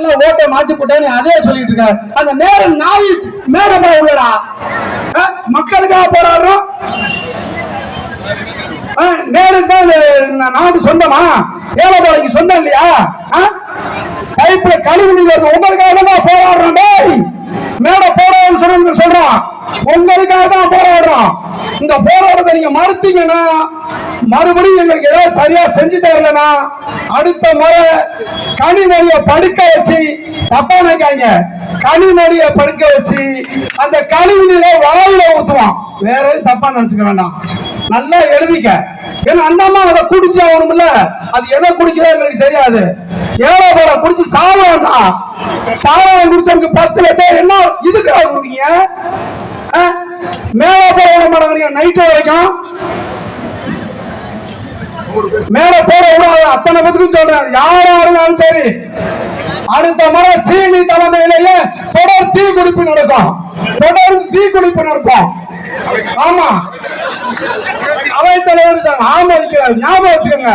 எல்லாம் ஓட்டை மாத்தி போட்டேன்னு அதே சொல்லிட்டு இருக்க அந்த நேரம் நாய் மேடமா உள்ளடா. மக்களுக்காக போராடுறோம். அஹ், தான் நாடு சொந்தமா? சொந்தம் இல்லையா? அஹ்? கழிவு வருது உங்களுக்காக தான் போராடுறோம். டேய் போராடுன்னு சொல்றோம் உங்களுக்காக தான் போராடுறோம். இந்த போராட்டத்தை நீங்க மறுத்தீங்கன்னா மறுபடியும் எங்களுக்கு ஏதாவது சரியா செஞ்சு தரலன்னா அடுத்த முறை கனிமொழிய படுக்க வச்சு தப்பா நினைக்காங்க கனிமொழிய படுக்க வச்சு அந்த கழிவு நீரை வாயில ஊத்துவான். வேற எதுவும் தப்பா நினைச்சுக்க வேண்டாம். நல்லா எழுதிக்க. ஏன்னா அந்த அம்மா அதை குடிச்சு ஆகணும்ல. அது எதை குடிக்கிறதோ எங்களுக்கு தெரியாது. ஏழை போற குடிச்சு சாவாண்டா சாவம் குடிச்சவனுக்கு பத்து லட்சம் என்ன? இதுக்கு கொடுக்கீங்க மேல போட விட மாட்டேங்கிறீங்க நைட்டு வரைக்கும். மேல போட விடாத அத்தனை பேத்துக்கும் சொல்றேன் யாரா இருந்தாலும் சரி. அடுத்த முறை சீனி தலைமையிலேயே தொடர் தீ குடிப்பு நடக்கும். தொடர் தீ குடிப்பு நடக்கும். ஆமா. அவை தலைவர் தான் ஆமதிக்கிறார் ஞாபகம் வச்சுக்கோங்க.